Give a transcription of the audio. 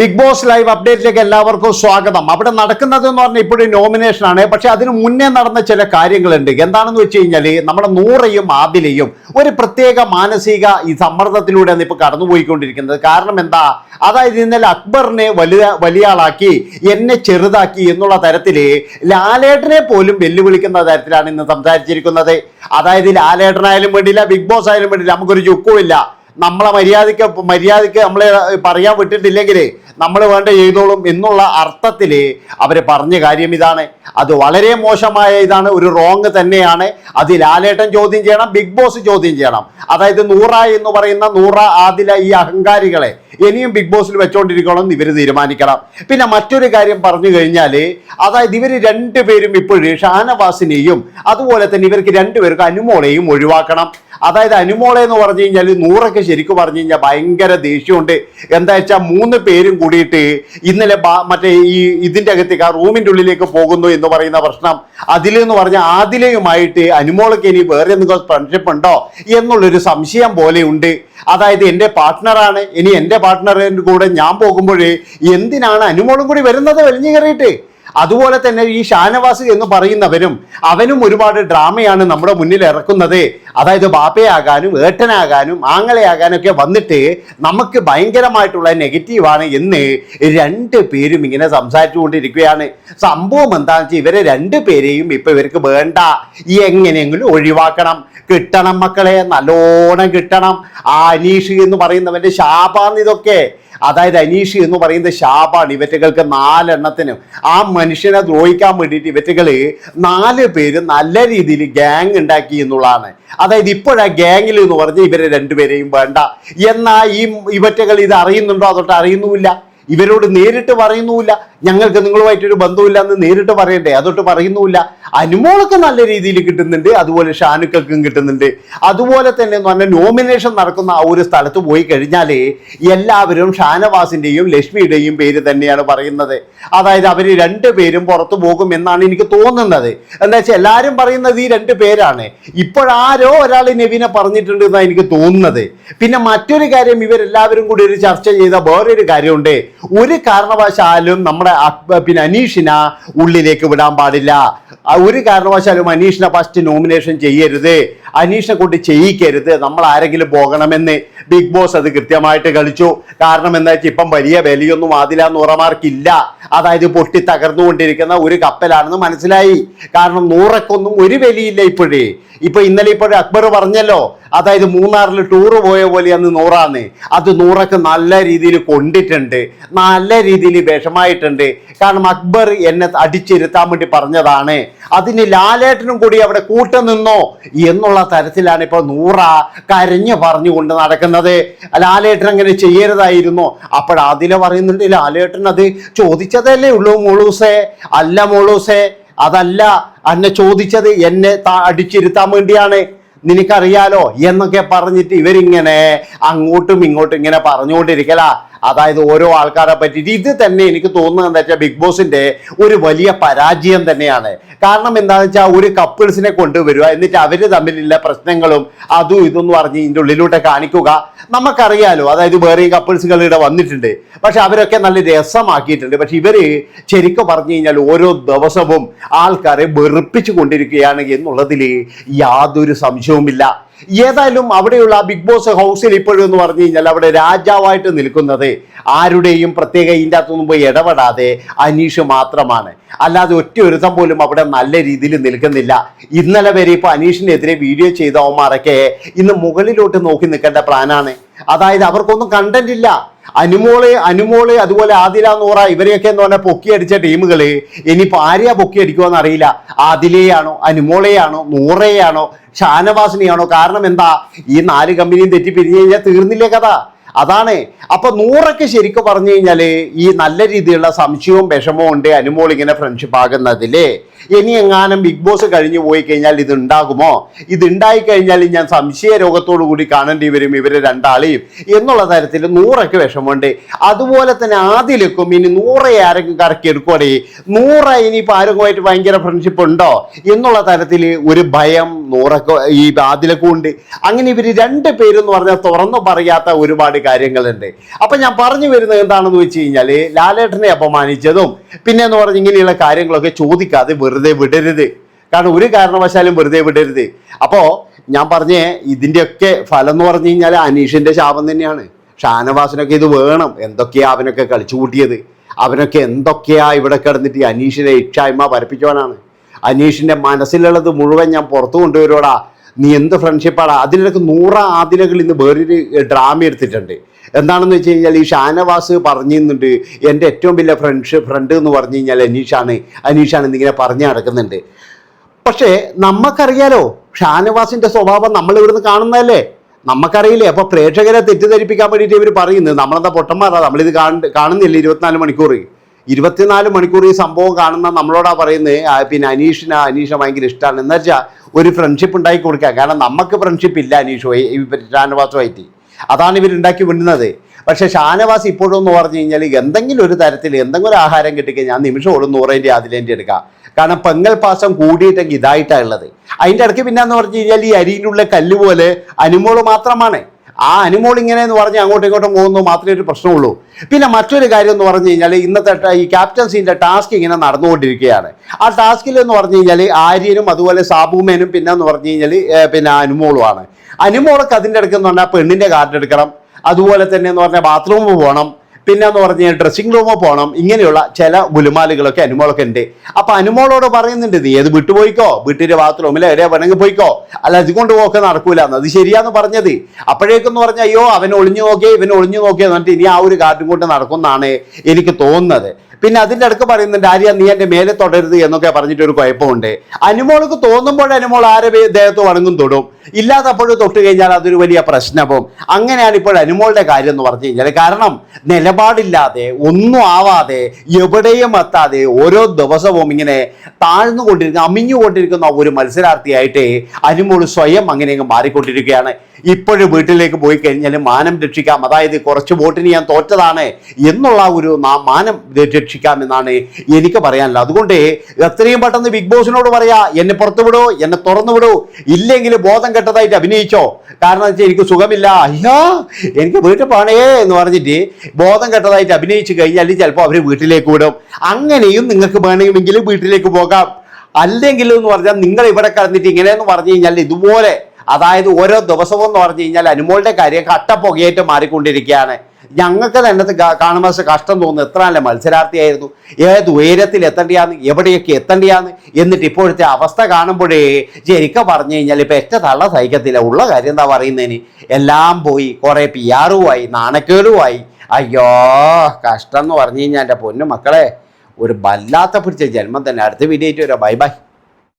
Big boss live അപ്ഡേറ്റിലേക്ക് എല്ലാവർക്കും സ്വാഗതം. അവിടെ നടക്കുന്നത് എന്ന് പറഞ്ഞാൽ ഇപ്പോഴും നോമിനേഷൻ ആണ്. പക്ഷെ അതിന് മുന്നേ നടന്ന ചില കാര്യങ്ങളുണ്ട്. എന്താണെന്ന് വെച്ച് കഴിഞ്ഞാൽ നമ്മുടെ നൂറയും ആദിലയും ഒരു പ്രത്യേക മാനസിക ഈ സമ്മർദ്ദത്തിലൂടെയാണ് ഇപ്പൊ കടന്നുപോയിക്കൊണ്ടിരിക്കുന്നത്. കാരണം എന്താ? അതായത് ഇന്നലെ അക്ബറിനെ വലിയ വലിയ ആളാക്കി എന്നെ ചെറുതാക്കി എന്നുള്ള തരത്തിൽ ലാലേട്ടനെ പോലും വെല്ലുവിളിക്കുന്ന തരത്തിലാണ് ഇന്ന് സംസാരിച്ചിരിക്കുന്നത്. അതായത് ലാലേട്ടനായാലും വേണ്ടിയില്ല ബിഗ് ബോസ് ആയാലും വേണ്ടിയില്ല നമുക്കൊരു ചുക്കുമില്ല. നമ്മളെ മര്യാദയ്ക്ക് മര്യാദയ്ക്ക് നമ്മളെ പറയാൻ വിട്ടിട്ടില്ലെങ്കിൽ നമ്മൾ വേണ്ട ചെയ്തോളും എന്നുള്ള അർത്ഥത്തിൽ അവർ പറഞ്ഞ കാര്യം ഇതാണ്. അത് വളരെ മോശമായ ഇതാണ്. ഒരു റോങ് തന്നെയാണ്. അത് ലാലേട്ടൻ ചോദ്യം ചെയ്യണം ബിഗ് ബോസ് ചോദ്യം ചെയ്യണം. അതായത് നൂറ എന്ന് പറയുന്ന നൂറ ആദില ഈ അഹങ്കാരികളെ ഇനിയും ബിഗ് ബോസിൽ വെച്ചോണ്ടിരിക്കണം ഇവർ തീരുമാനിക്കണം. പിന്നെ മറ്റൊരു കാര്യം പറഞ്ഞു കഴിഞ്ഞാൽ അതായത് ഇവർ രണ്ടുപേരും ഇപ്പോഴും ഷാനവാസിനെയും അതുപോലെ തന്നെ ഇവർക്ക് രണ്ടുപേർക്കും അനുമോളെയും ഒഴിവാക്കണം. അതായത് അനുമോളെ എന്ന് പറഞ്ഞു കഴിഞ്ഞാൽ നൂറൊക്കെ ശരിക്കും പറഞ്ഞു കഴിഞ്ഞാൽ ഭയങ്കര ദേഷ്യമുണ്ട്. എന്താ വെച്ചാൽ മൂന്ന് പേരും കൂടിയിട്ട് ഇന്നലെ മറ്റേ ഈ ഇതിന്റെ അകത്തേക്ക് ആ റൂമിന്റെ ഉള്ളിലേക്ക് പോകുന്നു എന്ന് പറയുന്ന പ്രശ്നം. അതിലെന്ന് പറഞ്ഞ ആദിലയുമായിട്ട് അനുമോളൊക്കെ ഇനി വേറെ എന്തെങ്കിലും ഫ്രണ്ട്ഷിപ്പ് ഉണ്ടോ എന്നുള്ളൊരു സംശയം പോലെ ഉണ്ട്. അതായത് എന്റെ പാർട്ട്ണറാണ് ഇനി എന്റെ പാർട്ട്ണറിന്റെ കൂടെ ഞാൻ പോകുമ്പോഴേ എന്തിനാണ് അനുമോളും കൂടി വരുന്നത് വലിഞ്ഞു കയറിയിട്ട്? അതുപോലെ തന്നെ ഈ ഷാനവാസ് എന്ന് പറയുന്നവരും അവനും ഒരുപാട് ഡ്രാമയാണ് നമ്മുടെ മുന്നിൽ ഇറക്കുന്നത്. അതായത് ബാപ്പയാകാനും ഏട്ടനാകാനും ആങ്ങളെയാകാനും ഒക്കെ വന്നിട്ട് നമുക്ക് ഭയങ്കരമായിട്ടുള്ള നെഗറ്റീവാണ് എന്ന് രണ്ട് പേരും ഇങ്ങനെ സംസാരിച്ചുകൊണ്ടിരിക്കുകയാണ്. സംഭവം എന്താണെന്ന് വെച്ചാൽ ഇവരെ രണ്ട് പേരെയും ഇപ്പൊ ഇവർക്ക് വേണ്ട. എങ്ങനെയെങ്കിലും ഒഴിവാക്കണം. കിട്ടണം മക്കളെ നല്ലോണം കിട്ടണം. ആ അനീഷ് എന്ന് പറയുന്നവന്റെ ശാപാന്ന് ഇതൊക്കെ അതായത് അനീഷി എന്ന് പറയുന്നത് ശാപാണ് ഇവറ്റകൾക്ക് നാലെണ്ണത്തിന്. ആ മനുഷ്യനെ ദ്രോഹിക്കാൻ വേണ്ടിയിട്ട് ഇവറ്റകൾ നാല് പേര് നല്ല രീതിയിൽ ഗ്യാങ് ഉണ്ടാക്കി എന്നുള്ളതാണ്. അതായത് ഇപ്പോഴാ ഗ്യാങ്ങിൽ എന്ന് പറഞ്ഞ് ഇവരെ രണ്ടുപേരെയും വേണ്ട. എന്നാ ഈ ഇവറ്റകൾ ഇത് അറിയുന്നുണ്ടോ? അതൊട്ട് അറിയുന്നുമില്ല. ഇവരോട് നേരിട്ട് പറയുന്നുമില്ല. ഞങ്ങൾക്ക് നിങ്ങളുമായിട്ടൊരു ബന്ധമില്ല എന്ന് നേരിട്ട് പറയണ്ടേ? അതൊട്ട് പറയുന്നുമില്ല. അനുമോളൊക്കെ നല്ല രീതിയിൽ കിട്ടുന്നുണ്ട്. അതുപോലെ ഷാനുക്കൾക്കും കിട്ടുന്നുണ്ട്. അതുപോലെ തന്നെ എന്ന് പറഞ്ഞാൽ നോമിനേഷൻ നടക്കുന്ന ആ ഒരു സ്ഥലത്ത് പോയി കഴിഞ്ഞാൽ എല്ലാവരും ഷാനവാസിന്റെയും ലക്ഷ്മിയുടെയും പേര് തന്നെയാണ് പറയുന്നത്. അതായത് അവർ രണ്ട് പേരും പുറത്തു പോകും എന്നാണ് എനിക്ക് തോന്നുന്നത്. എന്താ വെച്ചാൽ എല്ലാവരും പറയുന്നത് ഈ രണ്ട് പേരാണ്. ഇപ്പോഴാരോ ഒരാൾ നെവിനെ പറഞ്ഞിട്ടുണ്ട് എന്നാണ് എനിക്ക് തോന്നുന്നത്. പിന്നെ മറ്റൊരു കാര്യം ഇവരെല്ലാവരും കൂടി ഒരു ചർച്ച ചെയ്ത വേറൊരു കാര്യമുണ്ട്. ഒരു കാരണവശാലും നമ്മുടെ പിന്നെ അനീഷിന ഉള്ളിലേക്ക് വിടാൻ പാടില്ല. ഒരു കാരണവശാലും അനീഷിനെ ഫസ്റ്റ് നോമിനേഷൻ ചെയ്യരുത്. അനീഷിനെ കൊണ്ട് ചെയ്യിക്കരുത്. നമ്മൾ ആരെങ്കിലും പോകണമെന്ന് ബിഗ് ബോസ് അത് കൃത്യമായിട്ട് കളിച്ചു. കാരണം എന്താ വെച്ചാൽ ഇപ്പം വലിയ വിലയൊന്നും ആദില നൂറമാർക്കില്ല അതായത് പൊട്ടി തകർന്നുകൊണ്ടിരിക്കുന്ന ഒരു കപ്പലാണെന്ന് മനസ്സിലായി. കാരണം നൂറക്കൊന്നും ഒരു വിലയില്ല ഇപ്പോഴേ. ഇപ്പൊ ഇന്നലെ ഇപ്പോഴും അക്ബർ പറഞ്ഞല്ലോ അതായത് മൂന്നാറിൽ ടൂർ പോയ പോലെ അന്ന് നൂറാന്ന്. അത് നൂറൊക്കെ നല്ല രീതിയിൽ കൊണ്ടിട്ടുണ്ട്. നല്ല രീതിയിൽ വിഷമായിട്ടുണ്ട്. കാരണം അക്ബർ എന്നെ അടിച്ചിരുത്താൻ വേണ്ടി പറഞ്ഞതാണ്. അതിന് ലാലേട്ടനും കൂടി അവിടെ കൂട്ടു നിന്നോ? എന്നുള്ള തരത്തിലാണ് ഇപ്പോൾ നൂറ കരഞ്ഞു പറഞ്ഞുകൊണ്ട് നടക്കുന്നത്. ലാലേട്ടൻ അങ്ങനെ ചെയ്യരുതായിരുന്നു? അപ്പോൾ അതിലെ പറയുന്നുണ്ട് ലാലേട്ടൻ അത് ചോദിച്ചതല്ലേ ഉള്ളൂ മോളൂസേ? അല്ല മോളൂസേ അതല്ല. എന്നെ ചോദിച്ചത് എന്നെ അടിച്ചിരുത്താൻ വേണ്ടിയാണ്. നിനക്കറിയാലോ എന്നൊക്കെ പറഞ്ഞിട്ട് ഇവരിങ്ങനെ അങ്ങോട്ടും ഇങ്ങോട്ടും ഇങ്ങനെ പറഞ്ഞുകൊണ്ടിരിക്കല. അതായത് ഓരോ ആൾക്കാരെ പറ്റിയിട്ട് ഇത് തന്നെ എനിക്ക് തോന്നുന്നത് എന്താ വെച്ചാൽ ബിഗ് ബോസിന്റെ ഒരു വലിയ പരാജയം തന്നെയാണ്. കാരണം എന്താണെന്ന് വെച്ചാൽ ഒരു കപ്പിൾസിനെ കൊണ്ടുവരിക എന്നിട്ട് അവർ തമ്മിലുള്ള പ്രശ്നങ്ങളും അതും ഇതും പറഞ്ഞ് ഇതിന്റെ ഉള്ളിലൂടെ കാണിക്കുക. നമുക്കറിയാലോ അതായത് വേറെയും കപ്പിൾസുകൾ ഇവിടെ വന്നിട്ടുണ്ട്. പക്ഷെ അവരൊക്കെ നല്ല രസമാക്കിയിട്ടുണ്ട്. പക്ഷെ ഇവർ ശരിക്കും പറഞ്ഞു കഴിഞ്ഞാൽ ഓരോ ദിവസവും ആൾക്കാരെ വെറുപ്പിച്ചു കൊണ്ടിരിക്കുകയാണ് എന്നുള്ളതിൽ യാതൊരു സംശയവുമില്ല. ഏതായാലും അവിടെയുള്ള ബിഗ് ബോസ് ഹൗസിൽ ഇപ്പോഴും എന്ന് പറഞ്ഞു കഴിഞ്ഞാൽ അവിടെ രാജാവായിട്ട് നിൽക്കുന്നത് ആരുടെയും പ്രത്യേക ഇതിന്റെ അകത്തൊന്നും പോയി ഇടപെടാതെ അനീഷ് മാത്രമാണ്. അല്ലാതെ ഒറ്റ ഒരുത്തം പോലും അവിടെ നല്ല രീതിയിൽ നിൽക്കുന്നില്ല. ഇന്നലെ വരെ ഇപ്പോൾ അനീഷിനെതിരെ വീഡിയോ ചെയ്ത അവന്മാരൊക്കെ ഇന്ന് മുകളിലോട്ട് നോക്കി നിൽക്കേണ്ട പ്ലാനാണ് അതായത് അവർക്കൊന്നും കണ്ടന്റ് ഇല്ല. അനുമോൾ അനുമോൾ അതുപോലെ ആദില നൂറ ഇവരെയൊക്കെ എന്ന് പറഞ്ഞാൽ പൊക്കിയടിച്ച ടീമുകൾ ഇനിയിപ്പോൾ ആരെയാ പൊക്കിയടിക്കുമെന്ന് അറിയില്ല. ആദിലയാണോ അനുമോളെയാണോ നൂറയാണോ ഷാനവാസിനെയാണോ? കാരണം എന്താ? ഈ നാല് കമ്പനിയും തെറ്റി പിരിഞ്ഞു കഴിഞ്ഞാൽ തീർന്നില്ലേ കഥ. അതാണ്. അപ്പൊ നൂറൊക്കെ ശരിക്കും പറഞ്ഞു കഴിഞ്ഞാൽ ഈ നല്ല രീതിയിലുള്ള സംശയവും വിഷമവും ഉണ്ട് അനുമോൾ ഇങ്ങനെ ഫ്രണ്ട്ഷിപ്പ് ആകുന്നതിൽ. ഇനി എങ്ങാനും ബിഗ് ബോസ് കഴിഞ്ഞു പോയി കഴിഞ്ഞാൽ ഇത് ഉണ്ടാകുമോ ഇത് ഉണ്ടായി കഴിഞ്ഞാൽ ഞാൻ സംശയ രോഗത്തോടു കൂടി കാണേണ്ടി വരും ഇവരെ രണ്ടാളെയും എന്നുള്ള തരത്തിൽ നൂറൊക്കെ വിഷമമുണ്ട്. അതുപോലെ തന്നെ ആദ്യലേക്കും ഇനി നൂറെ ആരെങ്കിലും കറക്കി എടുക്കുവാടേ. നൂറ ഇനിയിപ്പോൾ ആരെങ്കിലുമായിട്ട് ഭയങ്കര ഫ്രണ്ട്ഷിപ്പ് ഉണ്ടോ? എന്നുള്ള തരത്തിൽ ഒരു ഭയം നൂറൊക്കെ ഈ ആദ്യലക്കും ഉണ്ട്. അങ്ങനെ ഇവർ രണ്ട് പേരെന്ന് പറഞ്ഞാൽ തുറന്നു പറയാത്ത ഒരുപാട് കാര്യങ്ങളുണ്ട്. അപ്പൊ ഞാൻ പറഞ്ഞു വരുന്നത് എന്താണെന്ന് വെച്ച് കഴിഞ്ഞാൽ ലാലേട്ടനെ അപമാനിച്ചതും പിന്നെ എന്ന് പറഞ്ഞ് ഇങ്ങനെയുള്ള കാര്യങ്ങളൊക്കെ ചോദിക്കാതെ വെറുതെ വിടരുത്. കാരണം ഒരു കാരണവശാലും വെറുതെ വിടരുത്. അപ്പോ ഞാൻ പറഞ്ഞേ ഇതിന്റെയൊക്കെ ഫലം എന്ന് പറഞ്ഞു കഴിഞ്ഞാൽ അനീഷിന്റെ ശാപം തന്നെയാണ്. ഷാനവാസിനൊക്കെ ഇത് വേണം. എന്തൊക്കെയാ അവനൊക്കെ കളിച്ചു കൂട്ടിയത്? അവനൊക്കെ എന്തൊക്കെയാ ഇവിടെ കിടന്നിട്ട് അനീഷിനെ ഇക്ഷായ്മ പരപ്പിച്ചവനാണ് അനീഷിന്റെ മനസ്സിലുള്ളത് മുഴുവൻ ഞാൻ പുറത്തു കൊണ്ടുവരോടാ നീ എന്ത് ഫ്രണ്ട്ഷിപ്പാടാ അതിലൊക്കെ നൂറ് ആദിലകൾ ഇന്ന് വേറൊരു ഡ്രാമ എടുത്തിട്ടുണ്ട്. എന്താണെന്ന് വെച്ച് കഴിഞ്ഞാൽ ഈ ഷാനവാസ് പറഞ്ഞിരുന്നുണ്ട് എന്റെ ഏറ്റവും വലിയ ഫ്രണ്ട്ഷിപ്പ് ഫ്രണ്ട് എന്ന് പറഞ്ഞു കഴിഞ്ഞാൽ അനീഷാണ്. അനീഷാണ് എന്നിങ്ങനെ പറഞ്ഞു നടക്കുന്നുണ്ട്. പക്ഷേ നമുക്കറിയാലോ ഷാനവാസിന്റെ സ്വഭാവം നമ്മൾ ഇവിടുന്ന് കാണുന്നതല്ലേ? നമുക്കറിയില്ലേ അപ്പോൾ പ്രേക്ഷകരെ തെറ്റിദ്ധരിപ്പിക്കാൻ വേണ്ടിയിട്ട് ഇവർ പറയുന്നത് നമ്മളെന്താ പൊട്ടന്മാരാ? നമ്മളിത് കാണ- കാണുന്നില്ല ഇരുപത്തിനാല് മണിക്കൂർ? ഇരുപത്തിനാല് മണിക്കൂർ ഈ സംഭവം കാണുന്ന നമ്മളോടാ പറയുന്നത് പിന്നെ അനീഷിന് അനീഷ ഭയങ്കര ഇഷ്ടമാണ് എന്ന് വെച്ചാൽ ഒരു ഫ്രണ്ട്ഷിപ്പ് ഉണ്ടാക്കി കൊടുക്കുക. കാരണം നമുക്ക് ഫ്രണ്ട്ഷിപ്പ് ഇല്ല അനീഷുമായി ഷാനവാസുമായിട്ട്. അതാണ് ഇവർ ഉണ്ടാക്കി വിടുന്നത്. പക്ഷേ ഷാനവാസ് ഇപ്പോഴും എന്ന് പറഞ്ഞു കഴിഞ്ഞാൽ എന്തെങ്കിലും ഒരു തരത്തിൽ എന്തെങ്കിലും ഒരു ആഹാരം കിട്ടിക്കഴിഞ്ഞാൽ നൂറ് നൂറേന്റെ അതിലേന്റെ എടുക്കാം. കാരണം പെങ്ങൽ പാസം കൂടിയിട്ടെങ്കിൽ ഇതായിട്ടാണ് ഉള്ളത്. അതിന്റെ ഇടയ്ക്ക് പിന്നെ എന്ന് പറഞ്ഞു കഴിഞ്ഞാൽ ഈ അരിയിലുള്ള കല്ല് പോലെ അനുമോൾ മാത്രമാണ്. ആ അനിമോൾ ഇങ്ങനെ എന്ന് പറഞ്ഞ് അങ്ങോട്ടും ഇങ്ങോട്ടും പോകുന്നു മാത്രമേ ഒരു പ്രശ്നമുള്ളൂ. പിന്നെ മറ്റൊരു കാര്യം എന്ന് പറഞ്ഞു കഴിഞ്ഞാൽ ഇന്നത്തെ ഈ ക്യാപ്റ്റൻസിന്റെ ടാസ്ക് ഇങ്ങനെ നടന്നുകൊണ്ടിരിക്കുകയാണ്. ആ ടാസ്കിൽ എന്ന് പറഞ്ഞു കഴിഞ്ഞാൽ ആര്യനും അതുപോലെ സാബുമേനും പിന്നെ എന്ന് പറഞ്ഞു കഴിഞ്ഞാൽ പിന്നെ അനുമോളുമാണ്. അനുമോളൊക്കെ അതിന്റെ ഇടയ്ക്ക് എന്ന് പറഞ്ഞാൽ പെണ്ണിന്റെ കാർഡ് എടുക്കണം. അതുപോലെ തന്നെ എന്ന് പറഞ്ഞാൽ ബാത്റൂമിൽ പോകണം. പിന്നെ എന്ന് ഡ്രസ്സിംഗ് റൂമിൽ പോകണം ഇങ്ങനെയുള്ള ചില ഗുലുമാലുകളൊക്കെ അനുമോളൊക്കെ ഉണ്ട്. അപ്പൊ അനുമോളോട് പറയുന്നുണ്ട് നീ ഏത് വിട്ടുപോയിക്കോ? വീട്ടിന്റെ ബാത്റൂമിൽ എവിടെയാ വേണമെങ്കിൽ പോയിക്കോ? അല്ല അതുകൊണ്ട് പോക്കെ നടക്കൂല. എന്ന് അത് ശരിയാന്ന് പറഞ്ഞത്. അപ്പോഴേക്കെന്ന് പറഞ്ഞാൽ അയ്യോ അവൻ ഒളിഞ്ഞു നോക്കിയേ ഇവൻ ഒളിഞ്ഞു നോക്കിയേ. എന്നിട്ട് ഇനി ആ ഒരു കാറ്റും കൊണ്ട് നടക്കുമെന്നാണ് എനിക്ക് തോന്നുന്നത്. പിന്നെ അതിന്റെ അടുക്ക് പറയുന്നുണ്ട് ആര്യ നീ എന്റെ മേലെ തൊടരുത് എന്നൊക്കെ പറഞ്ഞിട്ട് ഒരു കുഴപ്പമുണ്ട്. അനുമോൾക്ക് തോന്നുമ്പോൾ അനുമോൾ ആരെ ദേഹത്ത് വണങ്ങും തൊടും. ഇല്ലാത്തപ്പോഴും തൊട്ട് കഴിഞ്ഞാൽ അതൊരു വലിയ പ്രശ്നവും. അങ്ങനെയാണ് ഇപ്പോൾ അനുമോളുടെ കാര്യം എന്ന് പറഞ്ഞു കഴിഞ്ഞാൽ കാരണം നിലപാടില്ലാതെ ഒന്നും ആവാതെ എവിടെയും എത്താതെ ഓരോ ദിവസവും ഇങ്ങനെ താഴ്ന്നുകൊണ്ടിരിക്കുന്ന അമിഞ്ഞുകൊണ്ടിരിക്കുന്ന ഒരു മത്സരാർത്ഥിയായിട്ട് അനുമോൾ സ്വയം അങ്ങനെ അങ്ങ് മാറിക്കൊണ്ടിരിക്കുകയാണ്. ഇപ്പോഴും വീട്ടിലേക്ക് പോയി കഴിഞ്ഞാൽ മാനം രക്ഷിക്കാം. അതായത് കുറച്ച് വോട്ടിന് ഞാൻ തോറ്റതാണ് എന്നുള്ള ഒരു മാനം രക്ഷിക്കാം എന്നാണ് എനിക്ക് പറയാനുള്ളത്. അതുകൊണ്ട് എത്രയും പെട്ടെന്ന് ബിഗ് ബോസിനോട് പറയാ എന്നെ പുറത്തു വിടൂ എന്നെ തുറന്നു വിടൂ ഇല്ലെങ്കിൽ ബോധം കെട്ടതായിട്ട് അഭിനയിച്ചോ. കാരണം വെച്ചാൽ എനിക്ക് സുഖമില്ല. അയ്യോ എനിക്ക് വീട്ടിൽ പോണേ എന്ന് പറഞ്ഞിട്ട് ബോധം കെട്ടതായിട്ട് അഭിനയിച്ചു കഴിഞ്ഞാൽ ചിലപ്പോൾ അവർ വീട്ടിലേക്ക് വിടും. അങ്ങനെയും നിങ്ങൾക്ക് വേണമെങ്കിൽ വീട്ടിലേക്ക് പോകാം. അല്ലെങ്കിൽ എന്ന് പറഞ്ഞാൽ നിങ്ങൾ ഇവിടെ കിടന്നിട്ട് ഇങ്ങനെയെന്ന് പറഞ്ഞു കഴിഞ്ഞാൽ ഇതുപോലെ അതായത് ഓരോ ദിവസവും എന്ന് പറഞ്ഞു കഴിഞ്ഞാൽ അനുമോളുടെ കാര്യം കട്ടപ്പുകയായിട്ട് മാറിക്കൊണ്ടിരിക്കുകയാണ്. ഞങ്ങൾക്ക് തന്നെ കാണുമ്പോൾ കഷ്ടം തോന്നുന്നു. എത്ര നല്ല മത്സരാർത്ഥിയായിരുന്നു. ഏത് ഉയരത്തിൽ എത്തേണ്ടിയാന്ന് എവിടെയൊക്കെ എത്തേണ്ടിയാന്ന് എന്നിട്ട് ഇപ്പോഴത്തെ അവസ്ഥ കാണുമ്പോഴേ ശരിക്കും പറഞ്ഞു കഴിഞ്ഞാൽ ഇപ്പം ഏറ്റ തള്ള സഹിക്കത്തില്ല. ഉള്ള കാര്യം എന്താ പറയുന്നതിന്? എല്ലാം പോയി. കുറേ പി ആറുമായി നാണക്കേടുമായി അയ്യോ കഷ്ടം എന്ന് പറഞ്ഞു കഴിഞ്ഞാൽ എന്റെ പൊന്നു മക്കളെ. ഒരു വല്ലാത്ത പിടിച്ച ജന്മം തന്നെ. അടുത്ത വീഡിയോ ആയിട്ട് വരാം. Bye bye